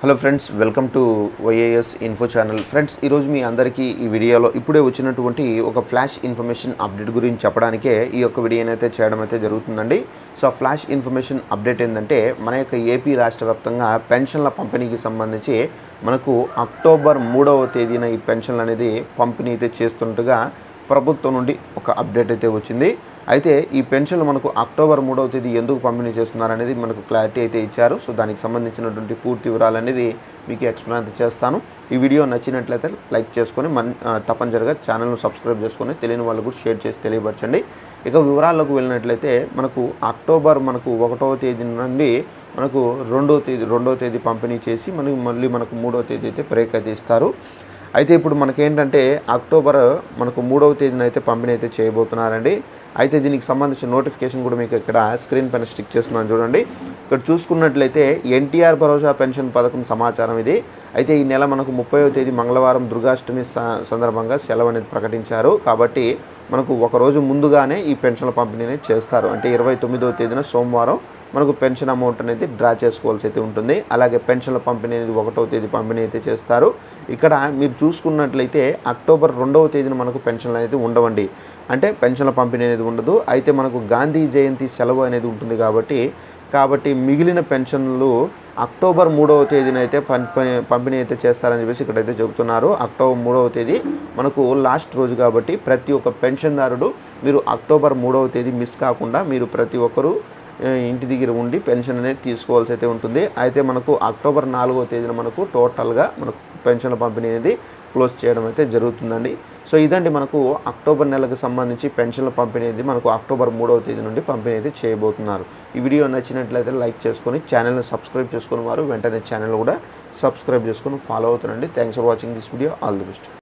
Hello friends welcome to YAS info channel friends ఈరోజు మీ అందరికీ ఈ వీడియోలో ఇప్పుడే వచ్చినటువంటి ఒక ఫ్లాష్ ఇన్ఫర్మేషన్ అప్డేట్ గురించి చెప్పడానికే ఈ యొక్క వీడియోని అయితే చేయడం అయితే జరుగుతుందండి. సో ఆ ఫ్లాష్ ఇన్ఫర్మేషన్ అప్డేట్ ఏంటంటే మన యొక్క ఏపీ రాష్ట్ర వ్యాప్తంగా పెన్షన్ల పంపిణీకి సంబంధించి మనకు అక్టోబర్ మూడవ తేదీన ఈ పెన్షన్లు అనేది పంపిణీ అయితే చేస్తున్నట్టుగా ప్రభుత్వం నుండి ఒక అప్డేట్ అయితే వచ్చింది. అయితే ఈ పెన్షన్లు మనకు అక్టోబర్ మూడవ తేదీ ఎందుకు పంపిణీ చేస్తున్నారు అనేది మనకు క్లారిటీ అయితే ఇచ్చారు. సో దానికి సంబంధించినటువంటి పూర్తి వివరాలు అనేది మీకు ఎక్స్ప్లెయిన్ చేస్తాను. ఈ వీడియో నచ్చినట్లయితే లైక్ చేసుకొని మన తప్పనిసరిగా ఛానల్ను సబ్స్క్రైబ్ చేసుకొని తెలియని వాళ్ళు కూడా షేర్ చేసి తెలియపరచండి. ఇక వివరాల్లోకి వెళ్ళినట్లయితే మనకు అక్టోబర్ మనకు ఒకటవ తేదీ నుండి మనకు రెండవ తేదీ రెండవ తేదీ పంపిణీ చేసి మనకి మళ్ళీ మనకు మూడవ తేదీ అయితే బ్రేక్ అయితే ఇస్తారు. అయితే ఇప్పుడు మనకేంటంటే అక్టోబర్ మనకు మూడవ తేదీన అయితే పంపిణీ అయితే చేయబోతున్నారండి. అయితే దీనికి సంబంధించిన నోటిఫికేషన్ కూడా మీకు ఇక్కడ స్క్రీన్ పైన స్టిక్ చేస్తున్నాను చూడండి. ఇక్కడ చూసుకున్నట్లయితే ఎన్టీఆర్ భరోసా పెన్షన్ పథకం సమాచారం ఇది. అయితే ఈ నెల మనకు ముప్పైవ తేదీ మంగళవారం దుర్గాష్టమి స- సందర్భంగా సెలవు అనేది ప్రకటించారు. కాబట్టి మనకు ఒక రోజు ముందుగానే ఈ పెన్షన్ల పంపిణీ అనేది చేస్తారు. అంటే ఇరవై తొమ్మిదవ తేదీన సోమవారం మనకు పెన్షన్ అమౌంట్ అనేది డ్రా చేసుకోవాల్సి అయితే ఉంటుంది. అలాగే పెన్షన్ల పంపిణీ అనేది ఒకటవ తేదీ పంపిణీ అయితే చేస్తారు. ఇక్కడ మీరు చూసుకున్నట్లయితే అక్టోబర్ రెండవ తేదీన మనకు పెన్షన్లు అనేది ఉండవండి. అంటే పెన్షన్ల పంపిణీ అనేది ఉండదు. అయితే మనకు గాంధీ జయంతి సెలవు అనేది ఉంటుంది కాబట్టి కాబట్టి మిగిలిన పెన్షన్లు అక్టోబర్ మూడవ తేదీన అయితే పంపిణీ పంపిణీ అయితే చేస్తారని చెప్పేసి ఇక్కడైతే చెబుతున్నారు. అక్టోబర్ మూడవ తేదీ మనకు లాస్ట్ రోజు కాబట్టి ప్రతి ఒక్క పెన్షన్దారుడు మీరు అక్టోబర్ మూడవ తేదీ మిస్ కాకుండా మీరు ప్రతి ఒక్కరూ ఇంటి దగ్గర ఉండి పెన్షన్ అనేది తీసుకోవాల్సి అయితే ఉంటుంది. అయితే మనకు అక్టోబర్ నాలుగో తేదీన మనకు టోటల్గా మనకు పెన్షన్ల పంపిణీ అనేది క్లోజ్ చేయడం అయితే జరుగుతుందండి. సో ఇదండి మనకు అక్టోబర్ నెలకు సంబంధించి పెన్షన్ల పంపిణీ అనేది మనకు అక్టోబర్ మూడవ తేదీ నుండి పంపిణీ అయితే చేయబోతున్నారు. ఈ వీడియో నచ్చినట్లయితే లైక్ చేసుకొని ఛానల్ని సబ్స్క్రైబ్ చేసుకుని వారు వెంటనే ఛానల్ కూడా సబ్స్క్రైబ్ చేసుకొని ఫాలో అవుతారండి thanks for watching this video. All the best.